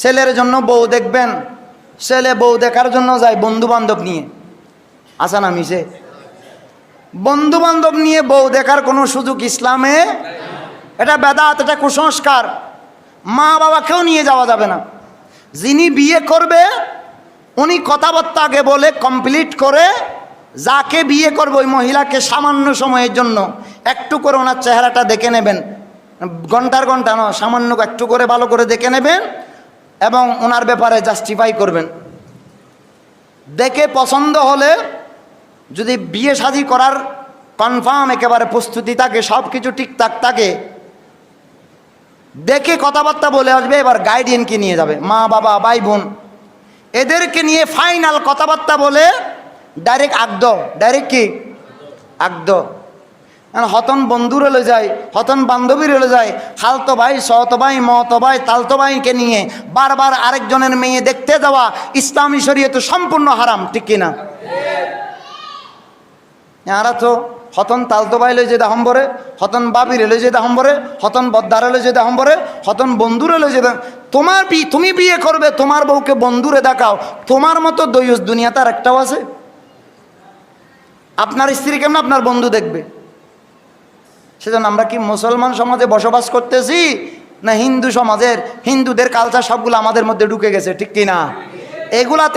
ছেলের জন্য বউ দেখবেন, ছেলে বউ দেখার জন্য যায় বন্ধু বান্ধব নিয়ে। আসা না, মিশে। বন্ধু বান্ধব নিয়ে বউ দেখার কোনো সুযোগ ইসলামে এটা বেদাত, এটা কুসংস্কার। মা বাবাকেও নিয়ে যাওয়া যাবে না। যিনি বিয়ে করবে, উনি কথাবার্তা আগে বলে কমপ্লিট করে যাকে বিয়ে করবে ওই মহিলাকে সামান্য সময়ের জন্য একটু করে ওনার চেহারাটা দেখে নেবেন। ঘণ্টার ঘণ্টা ন সামান্য একটু করে ভালো করে দেখে নেবেন। এবং ওনার ব্যাপারে জাস্টিফাই করবেন। দেখে পছন্দ হলে যদি বিয়ে শাদী করার কনফার্ম একেবারে প্রস্তুতি থাকে সব কিছু ঠিকঠাক থাকে, দেখে কথাবার্তা বলে আসবে, এবার গাইডিয়ানকে নিয়ে যাবে, মা, বাবা, ভাই, বোন। এদেরকে নিয়ে ফাইনাল কথাবার্তা বলে ডাইরেক্ট আগদ ডাইরেক্ট কি? আগদ হতন বন্ধুর হলে যায়, হতন বান্ধবীর হলে যায়, খালতো ভাই সহতো ভাই মহতো ভাই, তালতো ভাইকে নিয়ে বারবার আরেকজনের মেয়ে দেখতে যাওয়া ইসলামী শরীয়ত সম্পূর্ণ হারাম, ঠিক কিনা? এরা তো হতন তালতো ভাই লই যে দাহম্বরে হতন বাবির লই যে দাহম্বরে হতন বদ্দার লই যে দাহম্বরে হতন বন্ধুরে লই যে দা- তোমার বি তুমি বিয়ে করবে, তোমার বউকে বন্ধুরে দেখাও, তোমার মতো দৈয়স দুনিয়াতে আর একটাও আছে? আপনার স্ত্রী কেমন? আপনার বন্ধু দেখবে। সেজন্য আমরা কি মুসলমান সমাজে বসবাস করতেছি, না হিন্দু সমাজের? হিন্দুদের কালচার সবগুলো আমাদের মধ্যে ঢুকে গেছে, ঠিক কিনা? এগুলাতে